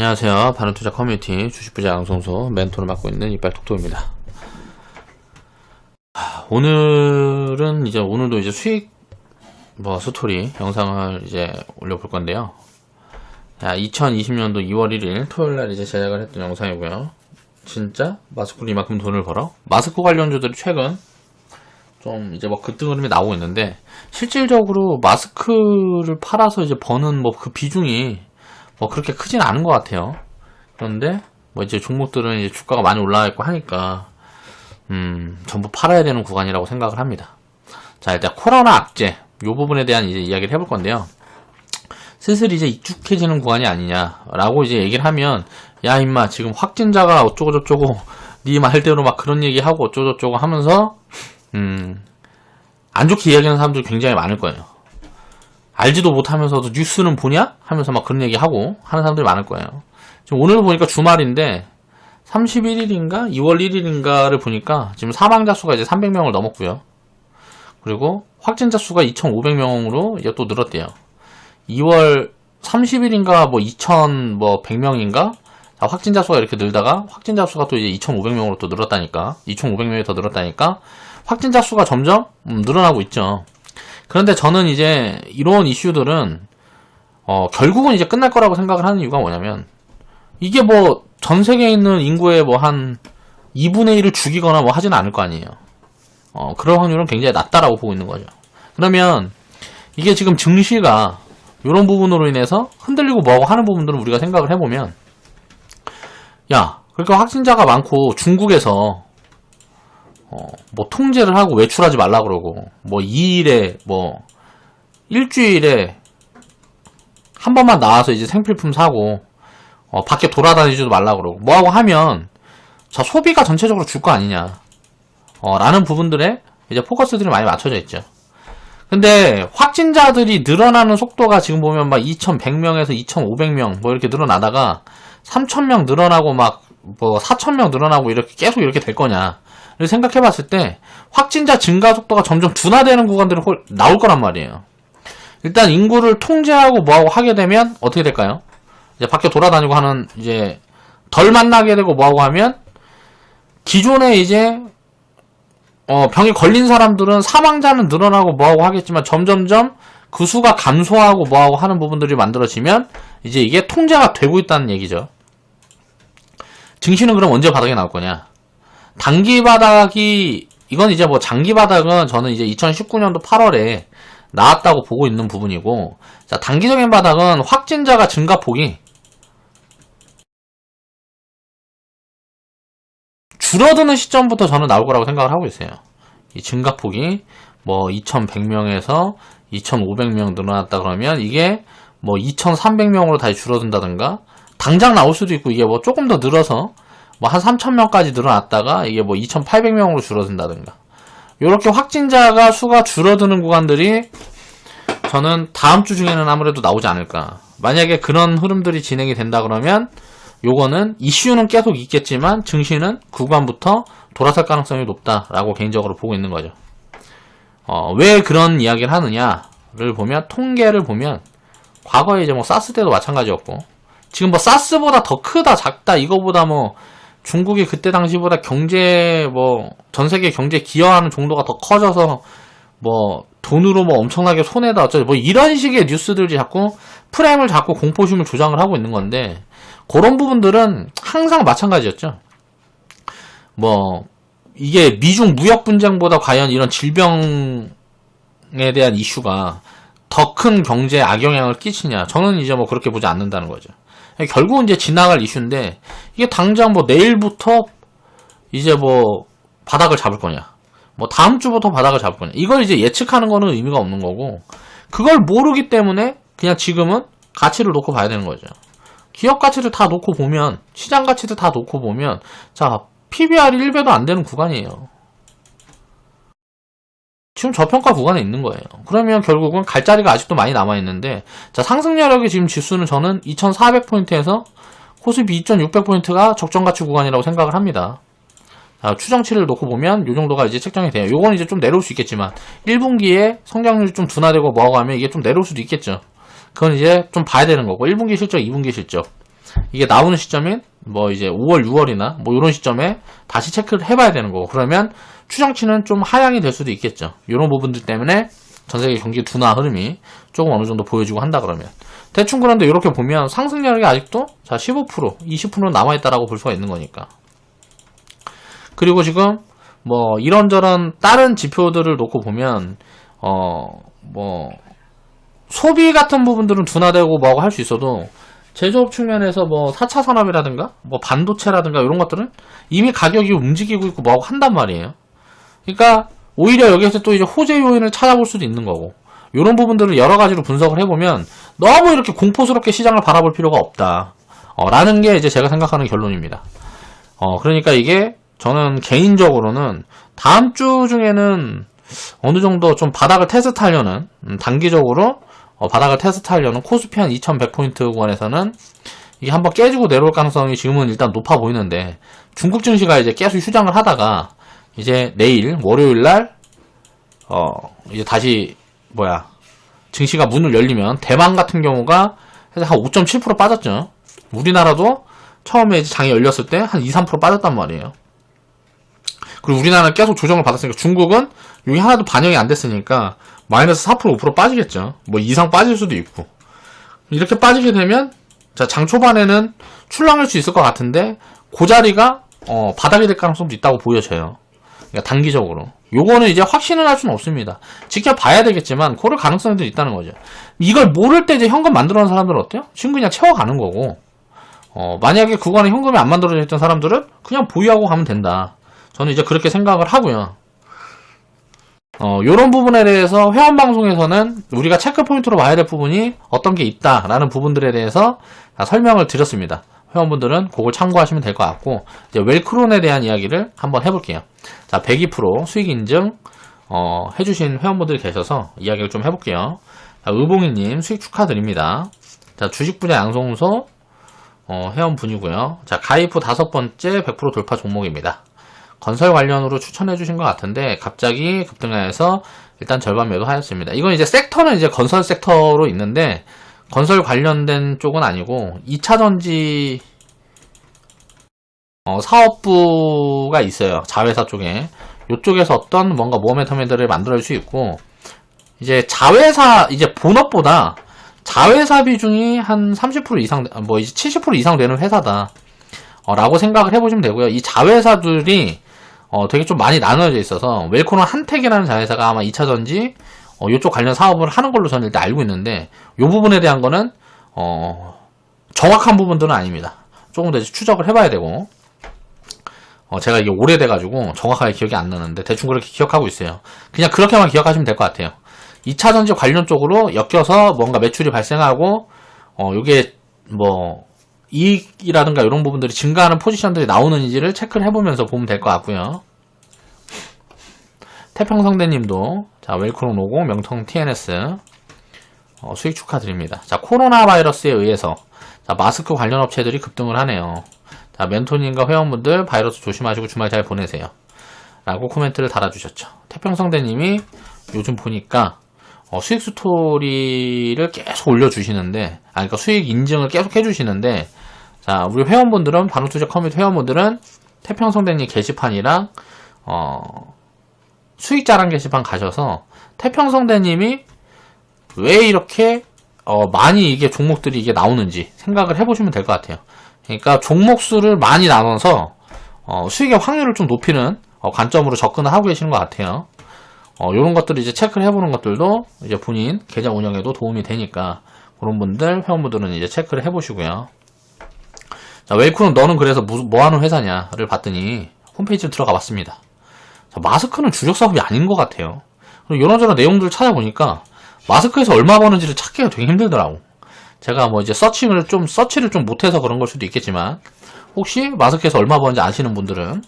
안녕하세요. 바른투자 커뮤니티 주식부자 양성소 멘토를 맡고 있는 이빨톡톡입니다. 하, 오늘은 이제 오늘도 이제 수익 뭐 스토리 영상을 이제 올려볼 건데요. 2020년도 2월 1일 토요일 날 이제 제작을 했던 영상이고요. 진짜 마스크로 이만큼 돈을 벌어? 마스크 관련주들이 최근 좀 이제 뭐 급등 흐름이 나오고 있는데 실질적으로 마스크를 팔아서 이제 버는 뭐 그 비중이 뭐 그렇게 크진 않은 것 같아요. 그런데 뭐 이제 종목들은 이제 주가가 많이 올라가 있고 하니까 음 전부 팔아야 되는 구간이라고 생각을 합니다. 자 일단 코로나 악재 요 부분에 대한 이제 이야기를 해볼 건데요. 슬슬 이제 익숙해지는 구간이 아니냐라고 이제 얘기를 하면 야 임마 지금 확진자가 어쩌고 저쩌고 네 말대로 막 그런 얘기하고 어쩌고 저쩌고 하면서 음, 안 좋게 이야기하는 사람들이 굉장히 많을 거예요. 알지도 못하면서도 뉴스는 보냐? 하면서 막 그런 얘기 하고 하는 사람들이 많을 거예요. 지금 오늘 보니까 주말인데 31일인가? 2월 1일인가를 보니까 지금 사망자 수가 이제 300명을 넘었고요. 그리고 확진자 수가 2,500명으로 이제 또 늘었대요. 2월 30일인가 뭐2,000뭐 100명인가? 확진자 수가 이렇게 늘다가 확진자 수가 또 이제 2,500명으로 또 늘었다니까. 2,500명이 더 늘었다니까. 확진자 수가 점점 음, 늘어나고 있죠. 그런데 저는 이제 이런 이슈들은 어, 결국은 이제 끝날 거라고 생각을 하는 이유가 뭐냐면 이게 뭐 전 세계에 있는 인구의 뭐 한 2분의 1을 죽이거나 뭐 하지는 않을 거 아니에요. 어, 그런 확률은 굉장히 낮다라고 보고 있는 거죠. 그러면 이게 지금 증시가 이런 부분으로 인해서 흔들리고 뭐하고 하는 부분들은 우리가 생각을 해보면 야 그러니까 확진자가 많고 중국에서 어, 뭐 통제를 하고 외출하지 말라 그러고 뭐 2일에 뭐 일주일에 한 번만 나와서 이제 생필품 사고 어, 밖에 돌아다니지도 말라 그러고 뭐하고 하면 자 소비가 전체적으로 줄 거 아니냐 어, 라는 부분들에 이제 포커스들이 많이 맞춰져 있죠. 근데 확진자들이 늘어나는 속도가 지금 보면 막 2,100명에서 2,500명 뭐 이렇게 늘어나다가 3,000명 늘어나고 막 뭐 4,000명 늘어나고 이렇게 계속 이렇게 될 거냐. 생각해 봤을 때 확진자 증가 속도가 점점 둔화되는 구간들이 나올 거란 말이에요. 일단 인구를 통제하고 뭐하고 하게 되면 어떻게 될까요? 이제 밖에 돌아다니고 하는 이제 덜 만나게 되고 뭐하고 하면 기존에 이제 어 병에 걸린 사람들은 사망자는 늘어나고 뭐하고 하겠지만 점점점 그 수가 감소하고 뭐하고 하는 부분들이 만들어지면 이제 이게 통제가 되고 있다는 얘기죠. 증시는 그럼 언제 바닥에 나올 거냐? 단기 바닥이 이건 이제 뭐 장기 바닥은 저는 이제 2019년도 8월에 나왔다고 보고 있는 부분이고 자 단기적인 바닥은 확진자가 증가폭이 줄어드는 시점부터 저는 나올 거라고 생각을 하고 있어요. 이 증가폭이 뭐 2,100명에서 2,500명 늘어났다 그러면 이게 뭐 2,300명으로 다시 줄어든다든가 당장 나올 수도 있고 이게 뭐 조금 더 늘어서 뭐 한 3,000명까지 늘어났다가 이게 뭐 2,800명으로 줄어든다든가. 이렇게 확진자가 수가 줄어드는 구간들이 저는 다음 주 중에는 아무래도 나오지 않을까. 만약에 그런 흐름들이 진행이 된다 그러면 요거는 이슈는 계속 있겠지만 증시는 구간부터 돌아설 가능성이 높다라고 개인적으로 보고 있는 거죠. 어, 왜 그런 이야기를 하느냐를 보면 통계를 보면 과거에 이제 뭐 사스 때도 마찬가지였고 지금 뭐 사스보다 더 크다 작다 이거보다 뭐 중국이 그때 당시보다 경제 뭐 전 세계 경제 기여하는 정도가 더 커져서 뭐 돈으로 뭐 엄청나게 손해다 어쩌고 뭐 이런 식의 뉴스들이 자꾸 프레임을 잡고 공포심을 조장을 하고 있는 건데 그런 부분들은 항상 마찬가지였죠. 뭐 이게 미중 무역 분쟁보다 과연 이런 질병에 대한 이슈가 더 큰 경제에 악영향을 끼치냐? 저는 이제 뭐 그렇게 보지 않는다는 거죠. 결국은 이제 지나갈 이슈인데 이게 당장 뭐 내일부터 이제 뭐 바닥을 잡을 거냐. 뭐 다음 주부터 바닥을 잡을 거냐. 이걸 이제 예측하는 거는 의미가 없는 거고 그걸 모르기 때문에 그냥 지금은 가치를 놓고 봐야 되는 거죠. 기업 가치를 다 놓고 보면 시장 가치를 다 놓고 보면 자 PBR이 1배도 안 되는 구간이에요 지금 저평가 구간에 있는 거예요. 그러면 결국은 갈 자리가 아직도 많이 남아 있는데 자 상승 여력의 지금 지수는 저는 2,400포인트에서 코스피 2,600포인트가 적정 가치 구간이라고 생각을 합니다. 자, 추정치를 놓고 보면 이 정도가 이제 책정이 돼요. 요건 이제 좀 내려올 수 있겠지만 1분기에 성장률이 좀 둔화되고 뭐하고 하면 이게 좀 내려올 수도 있겠죠. 그건 이제 좀 봐야 되는 거고 1분기 실적, 2분기 실적 이게 나오는 시점인 뭐 이제 5월, 6월이나 뭐 이런 시점에 다시 체크를 해봐야 되는 거고 그러면 추정치는 좀 하향이 될 수도 있겠죠. 이런 부분들 때문에 전 세계 경기 둔화 흐름이 조금 어느 정도 보여주고 한다 그러면 대충 그런데 이렇게 보면 상승률이 아직도 자 15%, 20% 남아 있다라고 볼 수가 있는 거니까. 그리고 지금 뭐 이런저런 다른 지표들을 놓고 보면 어 뭐 소비 같은 부분들은 둔화되고 뭐하고 할 수 있어도 제조업 측면에서 뭐 4차 산업이라든가 뭐 반도체라든가 이런 것들은 이미 가격이 움직이고 있고 뭐하고 한단 말이에요. 그러니까 오히려 여기에서 또 이제 호재 요인을 찾아볼 수도 있는 거고 이런 부분들을 여러 가지로 분석을 해보면 너무 이렇게 공포스럽게 시장을 바라볼 필요가 없다. 어, 라는 게 이제 제가 생각하는 결론입니다. 어, 그러니까 이게 저는 개인적으로는 다음 주 중에는 어느 정도 좀 바닥을 테스트하려는 음, 단기적으로 어, 바닥을 테스트하려는 코스피 한 2100포인트 구간에서는 이게 한번 깨지고 내려올 가능성이 지금은 일단 높아 보이는데 중국 증시가 이제 계속 휴장을 하다가 이제 내일 월요일 날 어, 이제 다시 뭐야 증시가 문을 열리면 대만 같은 경우가 한 5.7% 빠졌죠. 우리나라도 처음에 장이 열렸을 때 한 2, 3% 빠졌단 말이에요. 그리고 우리나라는 계속 조정을 받았으니까 중국은 여기 하나도 반영이 안 됐으니까 마이너스 4% 5% 빠지겠죠. 뭐 이상 빠질 수도 있고. 이렇게 빠지게 되면 자, 장 초반에는 출렁일 수 있을 것 같은데 그 자리가 어, 바닥이 될 가능성도 있다고 보여져요. 그러니까 단기적으로. 요거는 이제 확신을 할 수는 없습니다. 지켜봐야 되겠지만 그럴 가능성도 있다는 거죠. 이걸 모를 때 이제 현금 만들어 놓은 사람들은 어때요? 지금 그냥 채워가는 거고. 어, 만약에 그거는 현금이 안 만들어져 있던 사람들은 그냥 보유하고 가면 된다. 저는 이제 그렇게 생각을 하고요. 어, 요런 부분에 대해서 회원 방송에서는 우리가 체크 포인트로 봐야 될 부분이 어떤 게 있다라는 부분들에 대해서 다 설명을 드렸습니다. 회원분들은 그걸 참고하시면 될 것 같고, 이제 웰크론에 대한 이야기를 한번 해볼게요. 자, 102% 수익 인증, 어, 해주신 회원분들이 계셔서 이야기를 좀 해볼게요. 자, 의봉이님 수익 축하드립니다. 자, 주식 분야 양성소, 어, 회원분이고요. 자, 가입 후 다섯 번째 100% 돌파 종목입니다. 건설 관련으로 추천해 주신 것 같은데 갑자기 급등해서 일단 절반 매도하였습니다. 이건 이제 섹터는 이제 건설 섹터로 있는데 건설 관련된 쪽은 아니고 2차 전지 어, 사업부가 있어요. 자회사 쪽에. 이쪽에서 어떤 뭔가 모멘텀들을 만들어줄 수 있고 이제 자회사 이제 본업보다 자회사 비중이 한 30% 이상 뭐 이제 70% 이상 되는 회사다. 어, 라고 생각을 해보시면 되고요. 이 자회사들이 어, 되게 좀 많이 나눠져 있어서 웰코는 한택이라는 자회사가 아마 2차전지 어, 이쪽 관련 사업을 하는 걸로 저는 일단 알고 있는데 이 부분에 대한 거는 어, 정확한 부분들은 아닙니다. 조금 더 추적을 해봐야 되고 어, 제가 이게 오래돼가지고 정확하게 기억이 안 나는데 대충 그렇게 기억하고 있어요. 그냥 그렇게만 기억하시면 될 것 같아요. 2차전지 관련 쪽으로 엮여서 뭔가 매출이 발생하고 어, 요게 뭐 이익이라든가 이런 부분들이 증가하는 포지션들이 나오는지를 체크를 해보면서 보면 될 것 같고요. 태평성대님도 자 웰크론 오고 명통 TNS 어, 수익 축하드립니다. 자 코로나 바이러스에 의해서 자 마스크 관련 업체들이 급등을 하네요. 자 멘토님과 회원분들 바이러스 조심하시고 주말 잘 보내세요. 라고 코멘트를 달아주셨죠. 태평성대님이 요즘 보니까 어, 수익 스토리를 계속 올려주시는데, 아, 그러니까 수익 인증을 계속 해주시는데, 자, 우리 회원분들은, 반응투자 커뮤니티 회원분들은 태평성대님 게시판이랑, 어, 수익 자랑 게시판 가셔서, 태평성대님이 왜 이렇게, 어, 많이 이게 종목들이 이게 나오는지 생각을 해보시면 될 것 같아요. 그러니까 종목 수를 많이 나눠서, 어, 수익의 확률을 좀 높이는 어, 관점으로 접근을 하고 계시는 것 같아요. 어, 요런 것들을 이제 체크를 해보는 것들도 이제 본인 계좌 운영에도 도움이 되니까 그런 분들, 회원분들은 이제 체크를 해보시고요. 자, 웰크는 너는 그래서 무, 뭐 하는 회사냐를 봤더니 홈페이지로 들어가 봤습니다. 자, 마스크는 주력 사업이 아닌 것 같아요. 이런저런 내용들을 찾아보니까 마스크에서 얼마 버는지를 찾기가 되게 힘들더라고. 제가 뭐 이제 서칭을 좀, 서치를 좀 못해서 그런 걸 수도 있겠지만, 혹시 마스크에서 얼마 버는지 아시는 분들은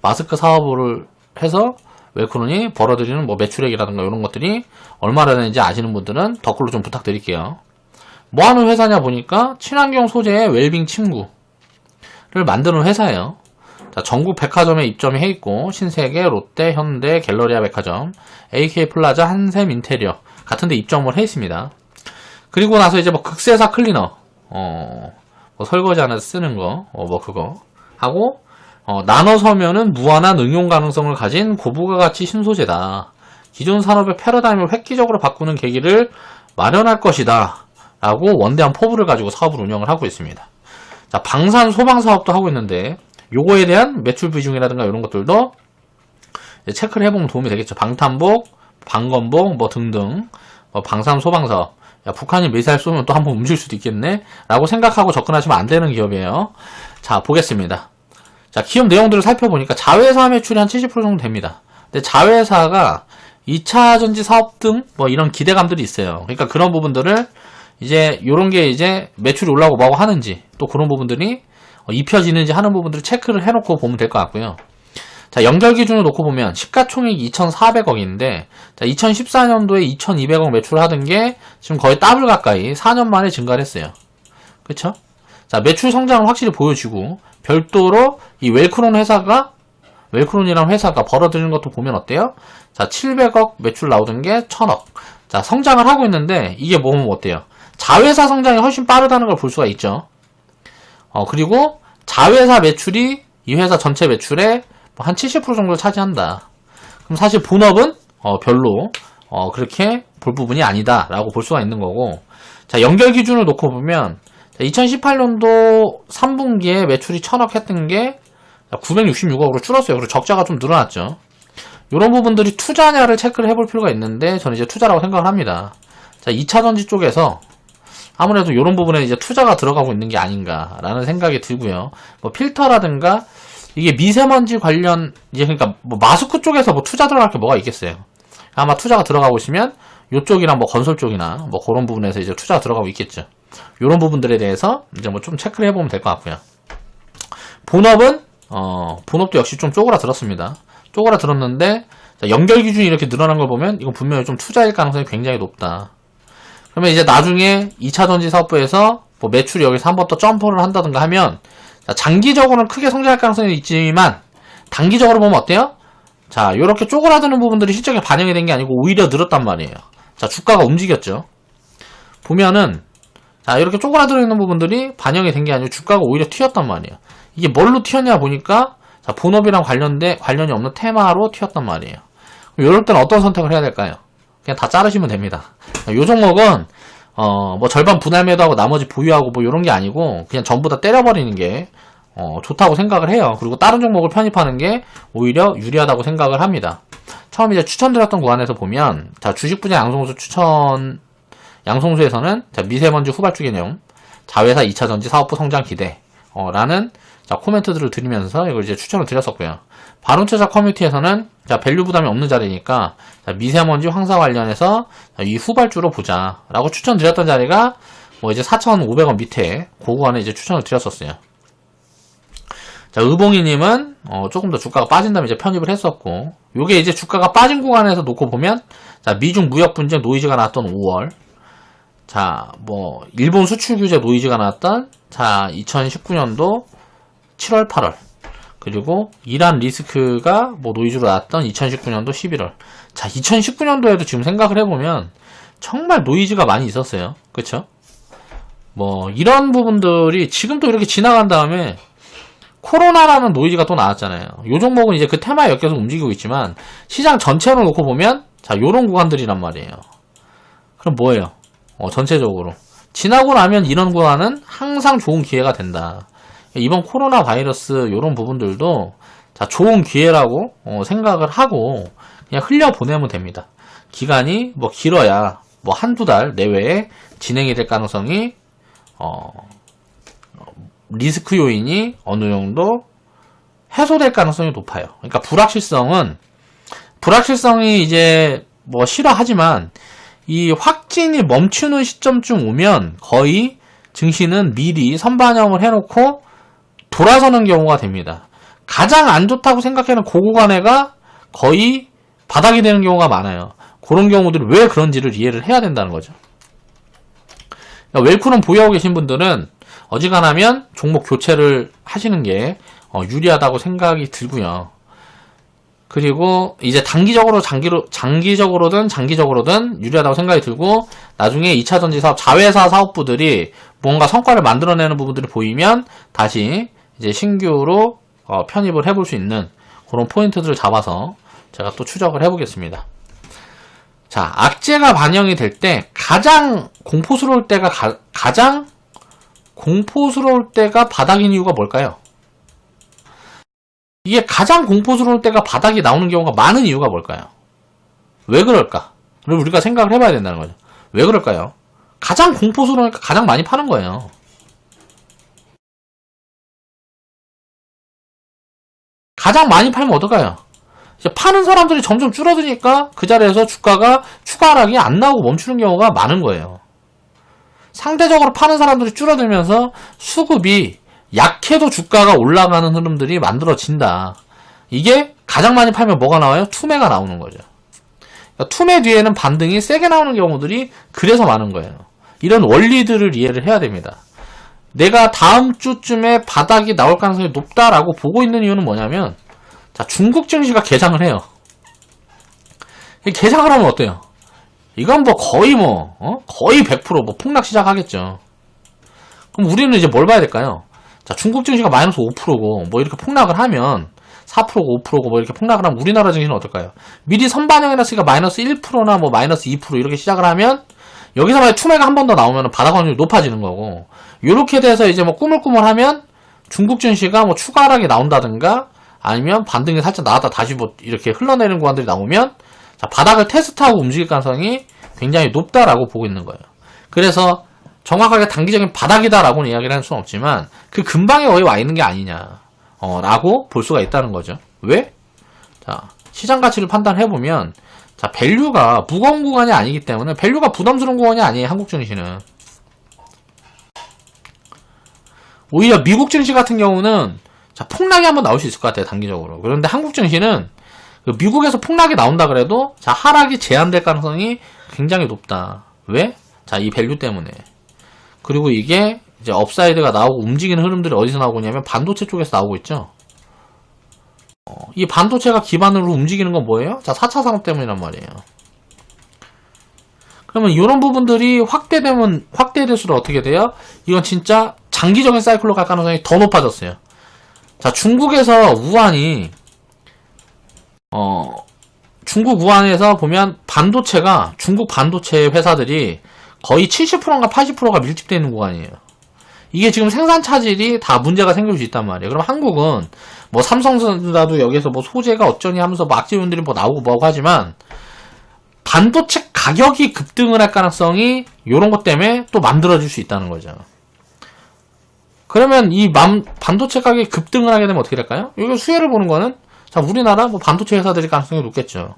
마스크 사업을 해서 웰크론이 벌어들이는 뭐 매출액이라든가 이런 것들이 얼마나 되는지 아시는 분들은 댓글로 좀 부탁드릴게요. 뭐 하는 회사냐 보니까 친환경 소재의 웰빙 침구를 만드는 회사예요. 자, 전국 백화점에 입점이 해 있고 신세계, 롯데, 현대, 갤러리아 백화점, AK 플라자, 한샘 인테리어 같은 데 입점을 해 있습니다. 그리고 나서 이제 뭐 극세사 클리너 어, 뭐 설거지 하나 쓰는 거, 어, 뭐 그거 하고 어, 나눠서면은 무한한 응용 가능성을 가진 고부가 가치 신소재다. 기존 산업의 패러다임을 획기적으로 바꾸는 계기를 마련할 것이다. 라고 원대한 포부를 가지고 사업을 운영을 하고 있습니다. 자, 방산 소방 사업도 하고 있는데 요거에 대한 매출 비중이라든가 이런 것들도 체크를 해보면 도움이 되겠죠. 방탄복, 방건복 뭐 등등 뭐 방산 소방 사업 야, 북한이 미사일 쏘면 또 한번 움직일 수도 있겠네 라고 생각하고 접근하시면 안 되는 기업이에요. 자, 보겠습니다. 자, 기업 내용들을 살펴보니까 자회사 매출이 한 70% 정도 됩니다. 근데 자회사가 2차 전지 사업 등 뭐 이런 기대감들이 있어요. 그러니까 그런 부분들을 이제 요런 게 이제 매출이 올라오고 뭐하고 하는지 또 그런 부분들이 어, 입혀지는지 하는 부분들을 체크를 해놓고 보면 될 것 같고요. 자, 연결 기준을 놓고 보면 시가총액이 2,400억인데 자, 2014년도에 2,200억 매출을 하던 게 지금 거의 더블 가까이 4년 만에 증가를 했어요. 그쵸? 자, 매출 성장을 확실히 보여주고 별도로 이 웰크론 회사가 웰크론이라는 회사가 벌어들이는 것도 보면 어때요? 자, 700억 매출 나오던 게 1000억. 자, 성장을 하고 있는데 이게 뭐면 어때요? 자회사 성장이 훨씬 빠르다는 걸 볼 수가 있죠. 어, 그리고 자회사 매출이 이 회사 전체 매출의 한 70% 정도를 차지한다. 그럼 사실 본업은 어, 별로 어, 그렇게 볼 부분이 아니다라고 볼 수가 있는 거고. 자, 연결 기준을 놓고 보면 2018년도 3분기에 매출이 1000억 했던 게 966억으로 줄었어요. 그리고 적자가 좀 늘어났죠. 이런 부분들이 투자냐를 체크를 해볼 필요가 있는데 저는 이제 투자라고 생각을 합니다. 자, 2차 전지 쪽에서 아무래도 이런 부분에 이제 투자가 들어가고 있는 게 아닌가라는 생각이 들고요. 뭐 필터라든가 이게 미세먼지 관련 이제 그러니까 뭐 마스크 쪽에서 뭐 투자 들어갈 게 뭐가 있겠어요. 아마 투자가 들어가고 있으면 이쪽이랑 뭐 건설 쪽이나 뭐 그런 부분에서 이제 투자가 들어가고 있겠죠. 이런 부분들에 대해서 이제 뭐 좀 체크를 해보면 될 것 같고요. 본업은 어 본업도 역시 좀 쪼그라들었습니다. 쪼그라들었는데 자, 연결 기준이 이렇게 늘어난 걸 보면 이건 분명히 좀 투자일 가능성이 굉장히 높다. 그러면 이제 나중에 2차 전지 사업부에서 뭐 매출이 여기서 한 번 더 점프를 한다든가 하면 자, 장기적으로는 크게 성장할 가능성이 있지만 단기적으로 보면 어때요? 자, 이렇게 쪼그라드는 부분들이 실적에 반영이 된 게 아니고 오히려 늘었단 말이에요. 자, 주가가 움직였죠. 보면은 자, 이렇게 쪼그라들어 있는 부분들이 반영이 된 게 아니고 주가가 오히려 튀었단 말이에요. 이게 뭘로 튀었냐 보니까 자, 본업이랑 관련된 관련이 없는 테마로 튀었단 말이에요. 이럴 때는 어떤 선택을 해야 될까요? 그냥 다 자르시면 됩니다. 요 종목은 어, 뭐 절반 분할 매도하고 나머지 보유하고 뭐 이런 게 아니고 그냥 전부 다 때려버리는 게 어, 좋다고 생각을 해요. 그리고 다른 종목을 편입하는 게 오히려 유리하다고 생각을 합니다. 처음 이제 추천드렸던 구간에서 보면 자 주식 분야 양성수 추천 양성수에서는 자 미세먼지 후발주 개념 자회사 2차 전지 사업부 성장 기대 어, 라는 자 코멘트들을 드리면서 이걸 이제 추천을 드렸었고요. 바론투자 커뮤니티에서는 자 밸류 부담이 없는 자리니까 자, 미세먼지 황사 관련해서 자, 이 후발주로 보자 라고 추천드렸던 자리가 뭐 이제 4,500원 밑에 그 구간에 이제 추천을 드렸었어요. 자, 의봉이님은 어, 조금 더 주가가 빠진 다음에 이제 편입을 했었고, 요게 이제 주가가 빠진 구간에서 놓고 보면, 자, 미중 무역 분쟁 노이즈가 나왔던 5월, 자, 뭐 일본 수출 규제 노이즈가 나왔던 자, 2019년도 7월, 8월, 그리고 이란 리스크가 뭐 노이즈로 나왔던 2019년도 11월. 자, 2019년도에도 지금 생각을 해보면 정말 노이즈가 많이 있었어요. 그쵸? 뭐 이런 부분들이 지금 또 이렇게 지나간 다음에 코로나라는 노이즈가 또 나왔잖아요. 요 종목은 이제 그 테마에 엮여서 움직이고 있지만 시장 전체로 놓고 보면 자 요런 구간들이란 말이에요. 그럼 뭐예요? 어, 전체적으로 지나고 나면 이런 구간은 항상 좋은 기회가 된다. 이번 코로나 바이러스 요런 부분들도 자 좋은 기회라고 어, 생각을 하고 그냥 흘려 보내면 됩니다. 기간이 뭐 길어야 뭐 한두 달 내외에 진행이 될 가능성이 어, 리스크 요인이 어느 정도 해소될 가능성이 높아요. 그러니까 불확실성은 불확실성이 이제 뭐 싫어하지만 이 확진이 멈추는 시점쯤 오면 거의 증시는 미리 선반영을 해놓고 돌아서는 경우가 됩니다. 가장 안 좋다고 생각하는 그 구간에가 거의 바닥이 되는 경우가 많아요. 그런 경우들이 왜 그런지를 이해를 해야 된다는 거죠. 그러니까 웰크론 보유하고 계신 분들은 어지간하면 종목 교체를 하시는 게 어, 유리하다고 생각이 들고요. 그리고 이제 단기적으로 장기로 장기적으로든 장기적으로든 유리하다고 생각이 들고 나중에 2차 전지 사업 자회사 사업부들이 뭔가 성과를 만들어내는 부분들이 보이면 다시 이제 신규로 어, 편입을 해볼 수 있는 그런 포인트들을 잡아서 제가 또 추적을 해보겠습니다. 자, 악재가 반영이 될 때 가장 공포스러울 때가 가, 가장 공포스러울 때가 바닥인 이유가 뭘까요? 이게 가장 공포스러울 때가 바닥이 나오는 경우가 많은 이유가 뭘까요? 왜 그럴까? 그럼 우리가 생각을 해봐야 된다는 거죠. 왜 그럴까요? 가장 공포스러우니까 가장 많이 파는 거예요. 가장 많이 팔면? 이제 파는 사람들이 점점 줄어드니까 그 자리에서 주가가 추가 하락이 안 나오고 멈추는 경우가 많은 거예요. 상대적으로 파는 사람들이 줄어들면서 수급이 약해도 주가가 올라가는 흐름들이 만들어진다. 이게 가장 많이 팔면 뭐가 나와요? 투매가 나오는 거죠. 그러니까 투매 뒤에는 반등이 세게 나오는 경우들이 그래서 많은 거예요. 이런 원리들을 이해를 해야 됩니다. 내가 다음 주쯤에 바닥이 나올 가능성이 높다라고 보고 있는 이유는 뭐냐면 자 중국 증시가 개장을 해요. 이 개장을 하면 어때요? 이건 뭐 거의 뭐 어? 거의 100%뭐 폭락 시작하겠죠. 그럼 우리는 이제 뭘 봐야 될까요? 자 중국 증시가 마이너스 5%고 뭐 이렇게 폭락을 하면 4%고 5%고 뭐 이렇게 폭락을 하면 우리나라 증시는 어떨까요? 미리 선반영해놨으니까 마이너스 1%나 뭐 마이너스 2% 이렇게 시작을 하면 여기서 만약 투매가 한 번 더 나오면 바닥 확률이 높아지는 거고 이렇게 돼서 이제 뭐 꾸물꾸물하면 중국 증시가 뭐 추가 하락이 나온다든가 아니면 반등이 살짝 나왔다 다시 뭐 이렇게 흘러내리는 구간들이 나오면 자, 바닥을 테스트하고 움직일 가능성이 굉장히 높다라고 보고 있는 거예요. 그래서 정확하게 단기적인 바닥이다라고는 이야기를 할 수는 없지만 그 근방에 거의 와 있는 게 아니냐 어, 라고 볼 수가 있다는 거죠. 왜? 자, 시장 가치를 판단해 보면 자, 밸류가 무거운 구간이 아니기 때문에 밸류가 부담스러운 구간이 아니에요. 한국 증시는. 오히려 미국 증시 같은 경우는 자, 폭락이 한번 나올 수 있을 것 같아요. 단기적으로. 그런데 한국 증시는 그 미국에서 폭락이 나온다 그래도 자, 하락이 제한될 가능성이 굉장히 높다. 왜? 자, 이 밸류 때문에. 그리고 이게 이제 업사이드가 나오고 움직이는 흐름들이 어디서 나오고 있냐면 반도체 쪽에서 나오고 있죠. 어, 이 반도체가 기반으로 움직이는 건 뭐예요? 자, 4차 산업 때문이란 말이에요. 그러면 이런 부분들이 확대되면 확대될수록 어떻게 돼요? 이건 진짜 장기적인 사이클로 갈 가능성이 더 높아졌어요. 자, 중국에서 우한이 어 중국 우한에서 보면 반도체가 중국 반도체 회사들이 거의 70%인가 80%가 밀집되어 있는 구간이에요. 이게 지금 생산 차질이 다 문제가 생길 수 있단 말이에요. 그럼 한국은 뭐 삼성전자도 여기서 뭐 소재가 어쩌니 하면서 뭐 악재 요인들이 뭐 나오고 뭐하고 하지만 반도체 가격이 급등을 할 가능성이 이런 것 때문에 또 만들어질 수 있다는 거죠. 그러면 이 맘, 반도체 가격이 급등을 하게 되면 어떻게 될까요? 여기 수혜를 보는 거는 자 우리나라 뭐 반도체 회사들이 가능성이 높겠죠.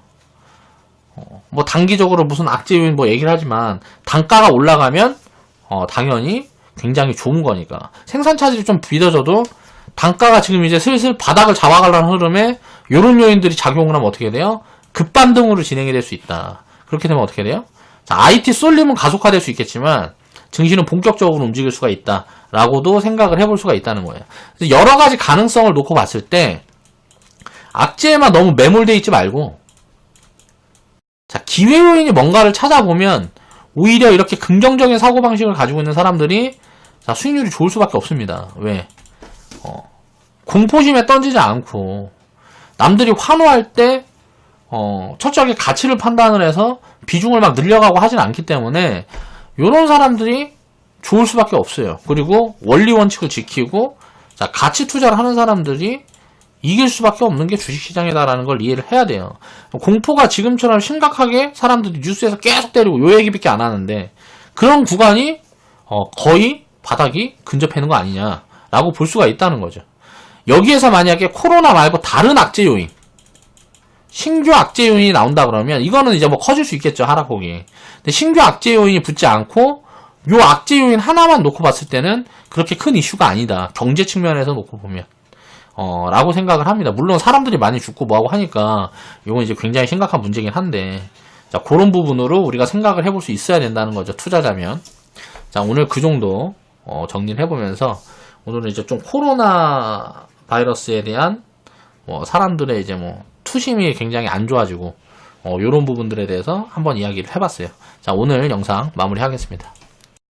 어, 뭐 단기적으로 무슨 악재 요인 뭐 얘기를 하지만 단가가 올라가면 어, 당연히 굉장히 좋은 거니까 생산 차질이 좀 비뎌져도 단가가 지금 이제 슬슬 바닥을 잡아가려는 흐름에 이런 요인들이 작용을 하면 어떻게 돼요? 급반등으로 진행이 될 수 있다. 그렇게 되면 어떻게 돼요? 자, IT 쏠림은 가속화될 수 있겠지만 증시는 본격적으로 움직일 수가 있다라고도 생각을 해볼 수가 있다는 거예요. 그래서 여러 가지 가능성을 놓고 봤을 때 악재에만 너무 매몰돼 있지 말고 자 기회 요인이 뭔가를 찾아보면 오히려 이렇게 긍정적인 사고 방식을 가지고 있는 사람들이 자 수익률이 좋을 수밖에 없습니다. 왜? 어, 공포심에 던지지 않고 남들이 환호할 때 어, 철저하게 가치를 판단을 해서 비중을 막 늘려가고 하진 않기 때문에 이런 사람들이 좋을 수밖에 없어요. 그리고 원리 원칙을 지키고 자 가치 투자를 하는 사람들이 이길 수밖에 없는 게 주식시장이다라는 걸 이해를 해야 돼요. 공포가 지금처럼 심각하게 사람들이 뉴스에서 계속 때리고 요 얘기밖에 안 하는데 그런 구간이 어, 거의 바닥이 근접해 있는 거 아니냐라고 볼 수가 있다는 거죠. 여기에서 만약에 코로나 말고 다른 악재 요인 신규 악재 요인이 나온다 그러면 이거는 이제 뭐 커질 수 있겠죠 하락폭이. 근데 신규 악재 요인이 붙지 않고 요 악재 요인 하나만 놓고 봤을 때는 그렇게 큰 이슈가 아니다. 경제 측면에서 놓고 보면. 어, 라고 생각을 합니다. 물론 사람들이 많이 죽고 뭐하고 하니까 이건 이제 굉장히 심각한 문제긴 한데 자, 그런 부분으로 우리가 생각을 해볼 수 있어야 된다는 거죠. 투자자면. 자, 오늘 그 정도 어, 정리를 해보면서 오늘은 이제 좀 코로나 바이러스에 대한 뭐 사람들의 이제 뭐 투심이 굉장히 안 좋아지고 어, 이런 부분들에 대해서 한번 이야기를 해봤어요. 자 오늘 영상 마무리하겠습니다.